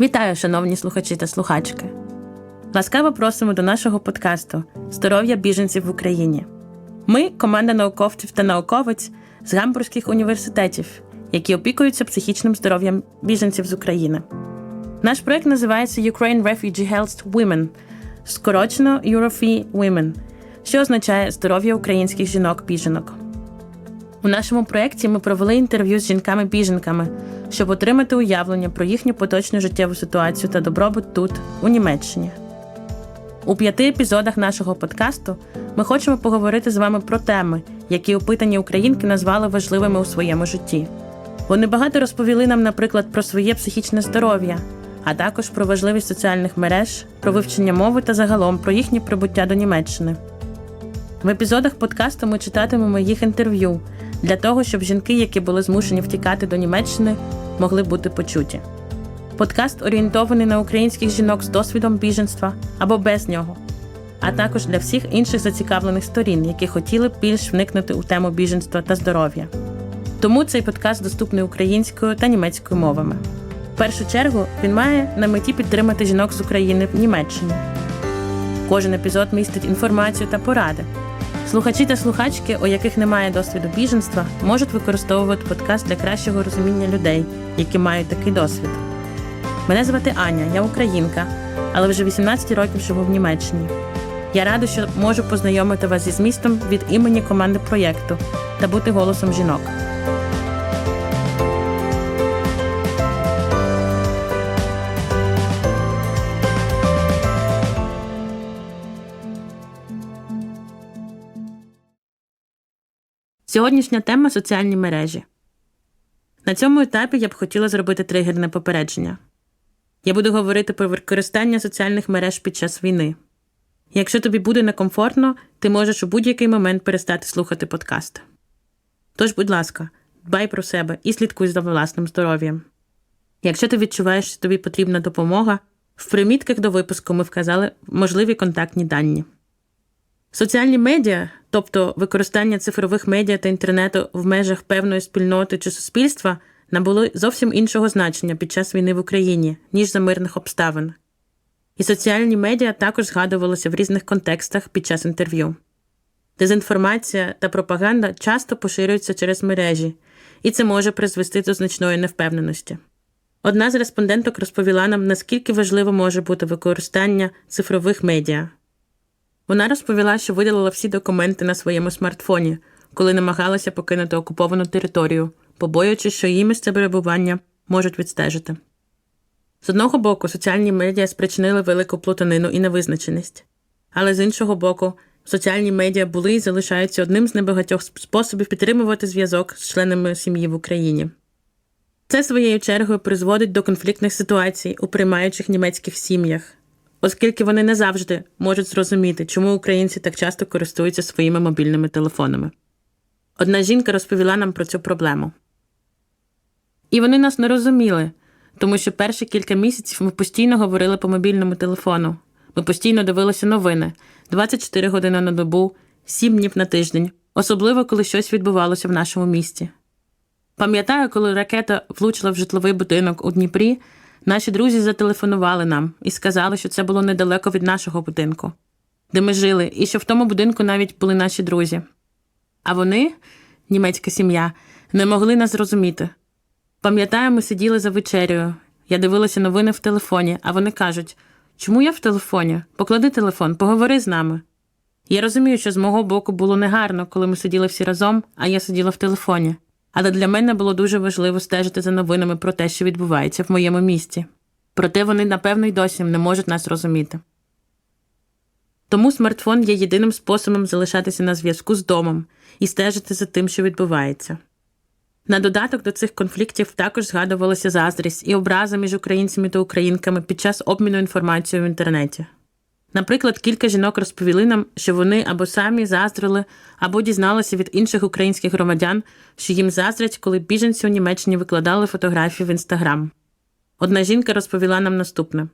Вітаю, шановні слухачі та слухачки. Ласкаво просимо до нашого подкасту Здоров'я біженців в Україні. Ми команда науковців та науковець з гамбурзьких університетів, які опікуються психічним здоров'ям біженців з України. Наш проект називається Ukraine Refugee Health Women, скорочено EuroFi Women, що означає здоров'я українських жінок-біженок. У нашому проєкті ми провели інтерв'ю з жінками-біженками, щоб отримати уявлення про їхню поточну життєву ситуацію та добробут тут, у Німеччині. У п'яти епізодах нашого подкасту ми хочемо поговорити з вами про теми, які опитані українки назвали важливими у своєму житті. Вони багато розповіли нам, наприклад, про своє психічне здоров'я, а також про важливість соціальних мереж, про вивчення мови та загалом про їхнє прибуття до Німеччини. В епізодах подкасту ми читатимемо їх інтерв'ю для того, щоб жінки, які були змушені втікати до Німеччини, могли бути почуті. Подкаст орієнтований на українських жінок з досвідом біженства або без нього, а також для всіх інших зацікавлених сторін, які хотіли б більш вникнути у тему біженства та здоров'я. Тому цей подкаст доступний українською та німецькою мовами. В першу чергу він має на меті підтримати жінок з України в Німеччині. Кожен епізод містить інформацію та поради. Слухачі та слухачки, у яких немає досвіду біженства, можуть використовувати подкаст для кращого розуміння людей, які мають такий досвід. Мене звати Аня, я українка, але вже 18 років живу в Німеччині. Я рада, що можу познайомити вас зі змістом від імені команди проєкту та бути голосом жінок. Сьогоднішня тема соціальні мережі. На цьому етапі я б хотіла зробити тригерне попередження. Я буду говорити про використання соціальних мереж під час війни. Якщо тобі буде некомфортно, ти можеш у будь-який момент перестати слухати подкаст. Тож, будь ласка, дбай про себе і слідкуй за власним здоров'ям. Якщо ти відчуваєш, що тобі потрібна допомога, в примітках до випуску ми вказали можливі контактні дані. Соціальні медіа, тобто використання цифрових медіа та інтернету в межах певної спільноти чи суспільства, набули зовсім іншого значення під час війни в Україні, ніж за мирних обставин. І соціальні медіа також згадувалися в різних контекстах під час інтерв'ю. Дезінформація та пропаганда часто поширюються через мережі, і це може призвести до значної невпевненості. Одна з респонденток розповіла нам, наскільки важливо може бути використання цифрових медіа. Вона розповіла, що видалила всі документи на своєму смартфоні, коли намагалася покинути окуповану територію, побоюючись, що її місце перебування можуть відстежити. З одного боку, соціальні медіа спричинили велику плутанину і невизначеність, але з іншого боку, соціальні медіа були і залишаються одним з небагатьох способів підтримувати зв'язок з членами сім'ї в Україні. Це своєю чергою призводить до конфліктних ситуацій у приймаючих німецьких сім'ях, оскільки вони не завжди можуть зрозуміти, чому українці так часто користуються своїми мобільними телефонами. Одна жінка розповіла нам про цю проблему. І вони нас не розуміли, тому що перші кілька місяців ми постійно говорили по мобільному телефону. Ми постійно дивилися новини 24 години на добу, 7 днів на тиждень, особливо коли щось відбувалося в нашому місті. Пам'ятаю, коли ракета влучила в житловий будинок у Дніпрі, наші друзі зателефонували нам і сказали, що це було недалеко від нашого будинку, де ми жили, і що в тому будинку навіть були наші друзі. А вони, німецька сім'я, не могли нас зрозуміти. Пам'ятаю, ми сиділи за вечерею. Я дивилася новини в телефоні, а вони кажуть: чому я в телефоні? Поклади телефон, поговори з нами. Я розумію, що з мого боку було негарно, коли ми сиділи всі разом, а я сиділа в телефоні. Але для мене було дуже важливо стежити за новинами про те, що відбувається в моєму місті. Проте вони, напевно, й досі не можуть нас розуміти. Тому смартфон є єдиним способом залишатися на зв'язку з домом і стежити за тим, що відбувається. На додаток до цих конфліктів також згадувалася заздрість і образа між українцями та українками під час обміну інформацією в інтернеті. Наприклад, кілька жінок розповіли нам, що вони або самі заздрили, або дізналися від інших українських громадян, що їм заздрять, коли біженці у Німеччині викладали фотографії в інстаграм. Одна жінка розповіла нам наступне: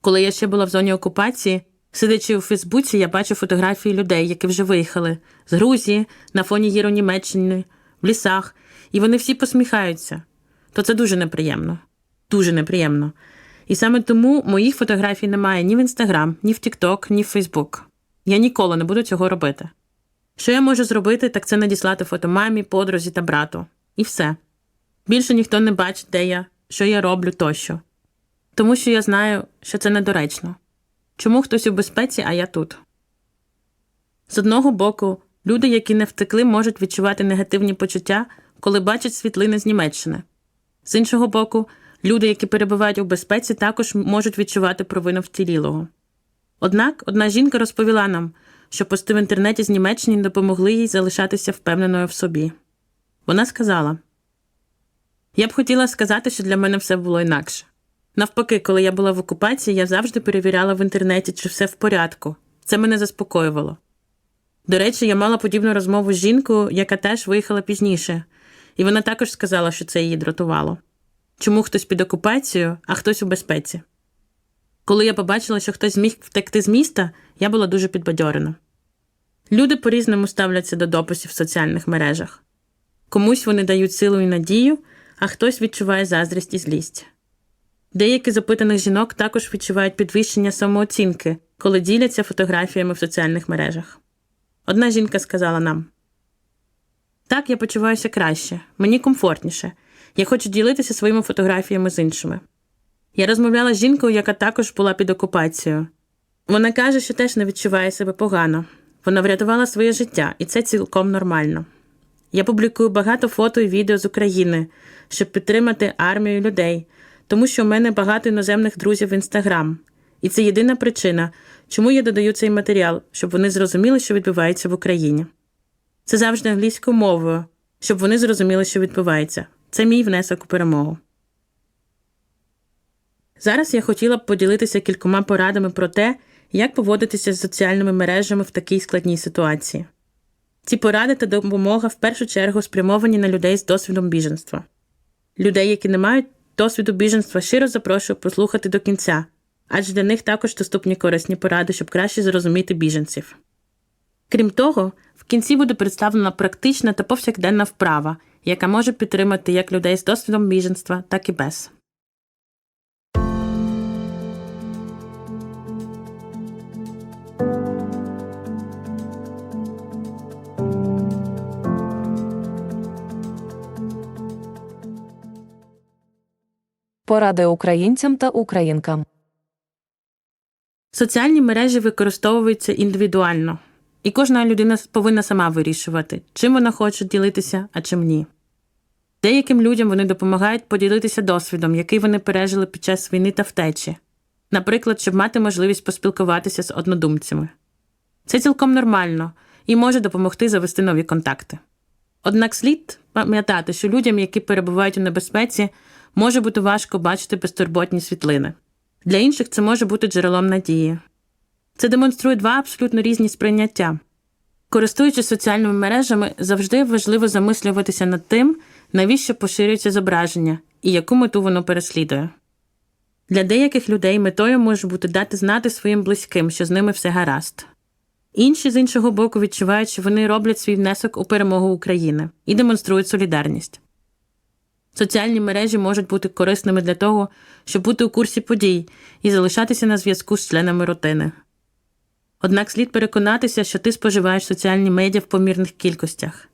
коли я ще була в зоні окупації, сидячи у Фейсбуці, я бачу фотографії людей, які вже виїхали з Грузії, на фоні гір у Німеччині, в лісах, і вони всі посміхаються. То це дуже неприємно. Дуже неприємно. І саме тому моїх фотографій немає ні в Інстаграм, ні в Тікток, ні в Фейсбук. Я ніколи не буду цього робити. Що я можу зробити, так це надіслати фото мамі, подрузі та брату. І все. Більше ніхто не бачить, де я, що я роблю тощо. Тому що я знаю, що це недоречно. Чому хтось у безпеці, а я тут? З одного боку, люди, які не втекли, можуть відчувати негативні почуття, коли бачать світлини з Німеччини. З іншого боку, люди, які перебувають у безпеці, також можуть відчувати провину втілілого. Однак одна жінка розповіла нам, що пости в інтернеті з Німеччини допомогли їй залишатися впевненою в собі. Вона сказала: Я б хотіла сказати, що для мене все було інакше. Навпаки, коли я була в окупації, я завжди перевіряла в інтернеті, чи все в порядку. Це мене заспокоювало. До речі, я мала подібну розмову з жінкою, яка теж виїхала пізніше, і вона також сказала, що це її дратувало. Чому хтось під окупацією, а хтось у безпеці? Коли я побачила, що хтось зміг втекти з міста, я була дуже підбадьорена. Люди по-різному ставляться до дописів в соціальних мережах. Комусь вони дають силу і надію, а хтось відчуває заздрість і злість. Деякі з опитаних жінок також відчувають підвищення самооцінки, коли діляться фотографіями в соціальних мережах. Одна жінка сказала нам: Так, я почуваюся краще, мені комфортніше. Я хочу ділитися своїми фотографіями з іншими. Я розмовляла з жінкою, яка також була під окупацією. Вона каже, що теж не відчуває себе погано. Вона врятувала своє життя, і це цілком нормально. Я публікую багато фото і відео з України, щоб підтримати армію людей, тому що в мене багато іноземних друзів в інстаграм. І це єдина причина, чому я додаю цей матеріал, щоб вони зрозуміли, що відбувається в Україні. Це завжди англійською мовою, щоб вони зрозуміли, що відбувається. Це мій внесок у перемогу. Зараз я хотіла б поділитися кількома порадами про те, як поводитися з соціальними мережами в такій складній ситуації. Ці поради та допомога в першу чергу спрямовані на людей з досвідом біженства. Людей, які не мають досвіду біженства, щиро запрошую послухати до кінця, адже для них також доступні корисні поради, щоб краще зрозуміти біженців. Крім того, в кінці буде представлена практична та повсякденна вправа, яка може підтримати як людей з досвідом біженства, так і без. Поради українцям та українкам. Соціальні мережі використовуються індивідуально, і кожна людина повинна сама вирішувати, чим вона хоче ділитися, а чим ні. Деяким людям вони допомагають поділитися досвідом, який вони пережили під час війни та втечі, наприклад, щоб мати можливість поспілкуватися з однодумцями. Це цілком нормально і може допомогти завести нові контакти. Однак слід пам'ятати, що людям, які перебувають у небезпеці, може бути важко бачити безтурботні світлини. Для інших це може бути джерелом надії. Це демонструє два абсолютно різні сприйняття. Користуючись соціальними мережами, завжди важливо замислюватися над тим, навіщо поширюється зображення і яку мету воно переслідує. Для деяких людей метою може бути дати знати своїм близьким, що з ними все гаразд. Інші з іншого боку відчувають, що вони роблять свій внесок у перемогу України і демонструють солідарність. Соціальні мережі можуть бути корисними для того, щоб бути у курсі подій і залишатися на зв'язку з членами родини. Однак слід переконатися, що ти споживаєш соціальні медіа в помірних кількостях.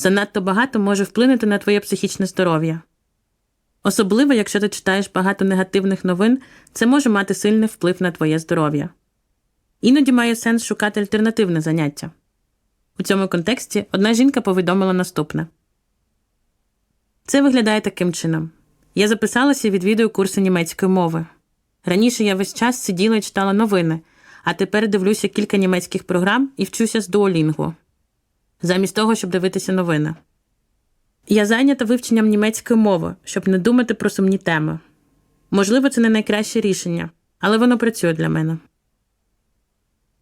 Занадто багато може вплинути на твоє психічне здоров'я. Особливо, якщо ти читаєш багато негативних новин, це може мати сильний вплив на твоє здоров'я. Іноді має сенс шукати альтернативне заняття. У цьому контексті одна жінка повідомила наступне. Це виглядає таким чином. Я записалася і відвідую курси німецької мови. Раніше я весь час сиділа і читала новини, а тепер дивлюся кілька німецьких програм і вчуся з Duolingo, замість того, щоб дивитися новини. Я зайнята вивченням німецької мови, щоб не думати про сумні теми. Можливо, це не найкраще рішення, але воно працює для мене.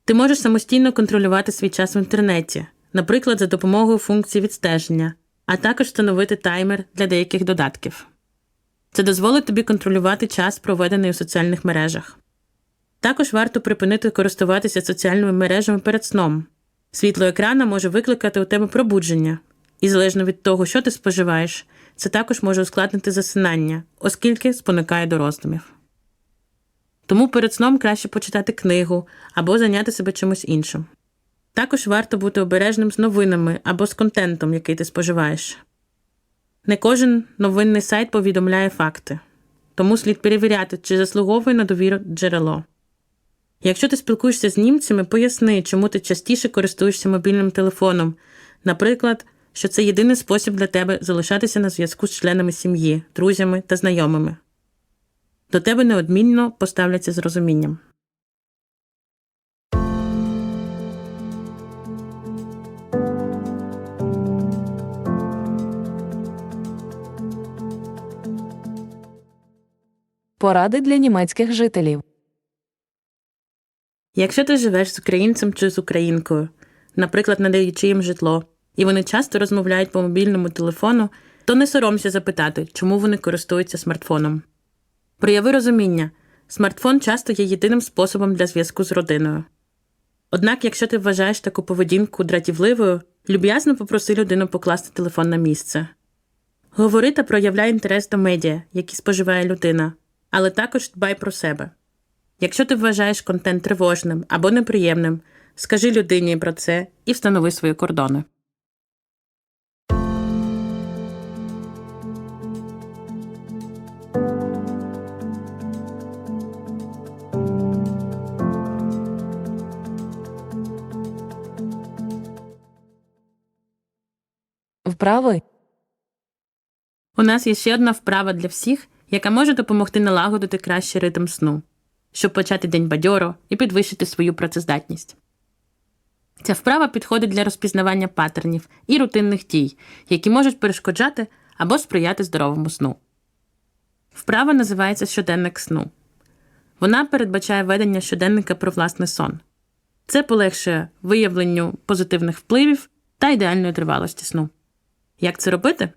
Ти можеш самостійно контролювати свій час в інтернеті, наприклад, за допомогою функції відстеження, а також встановити таймер для деяких додатків. Це дозволить тобі контролювати час, проведений у соціальних мережах. Також варто припинити користуватися соціальними мережами перед сном. Світло екрана може викликати у тебе пробудження, і залежно від того, що ти споживаєш, це також може ускладнити засинання, оскільки спонукає до роздумів. Тому перед сном краще почитати книгу або зайняти себе чимось іншим. Також варто бути обережним з новинами або з контентом, який ти споживаєш. Не кожен новинний сайт повідомляє факти, тому слід перевіряти, чи заслуговує на довіру джерело. Якщо ти спілкуєшся з німцями, поясни, чому ти частіше користуєшся мобільним телефоном, наприклад, що це єдиний спосіб для тебе залишатися на зв'язку з членами сім'ї, друзями та знайомими. До тебе неодмінно поставляться з розумінням. Поради для німецьких жителів. Якщо ти живеш з українцем чи з українкою, наприклад, надаючи їм житло, і вони часто розмовляють по мобільному телефону, то не соромся запитати, чому вони користуються смартфоном. Прояви розуміння смартфон часто є єдиним способом для зв'язку з родиною. Однак, якщо ти вважаєш таку поведінку дратівливою, люб'язно попроси людину покласти телефон на місце. Говори та проявляй інтерес до медіа, які споживає людина, але також дбай про себе. Якщо ти вважаєш контент тривожним або неприємним, скажи людині про це і встанови свої кордони. Вправи. У нас є ще одна вправа для всіх, яка може допомогти налагодити кращий ритм сну, щоб почати день бадьоро і підвищити свою працездатність. Ця вправа підходить для розпізнавання паттернів і рутинних дій, які можуть перешкоджати або сприяти здоровому сну. Вправа називається щоденник сну. Вона передбачає ведення щоденника про власний сон. Це полегшує виявленню позитивних впливів та ідеальної тривалості сну. Як це робити?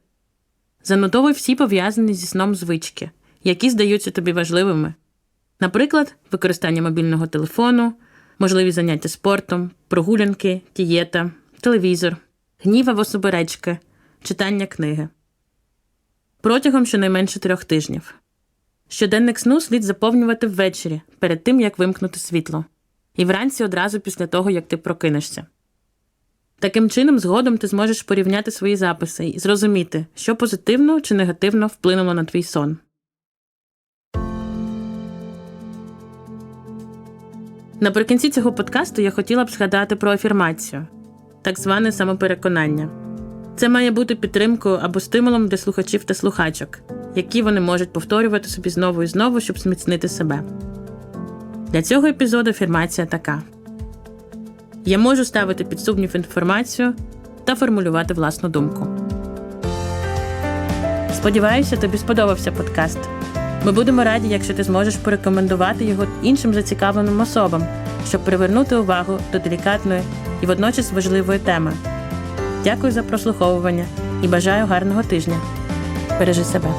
Занотовуй всі пов'язані зі сном звички, які здаються тобі важливими. Наприклад, використання мобільного телефону, можливі заняття спортом, прогулянки, дієта, телевізор, гнів або суперечки, читання книги. Протягом щонайменше трьох тижнів. Щоденник сну слід заповнювати ввечері перед тим, як вимкнути світло, і вранці одразу після того, як ти прокинешся. Таким чином, згодом ти зможеш порівняти свої записи і зрозуміти, що позитивно чи негативно вплинуло на твій сон. Наприкінці цього подкасту я хотіла б згадати про афірмацію, так зване самопереконання. Це має бути підтримкою або стимулом для слухачів та слухачок, які вони можуть повторювати собі знову і знову, щоб зміцнити себе. Для цього епізоду афірмація така. Я можу ставити під сумнів інформацію та формулювати власну думку. Сподіваюся, тобі сподобався подкаст. Ми будемо раді, якщо ти зможеш порекомендувати його іншим зацікавленим особам, щоб привернути увагу до делікатної і водночас важливої теми. Дякую за прослуховування і бажаю гарного тижня. Бережи себе.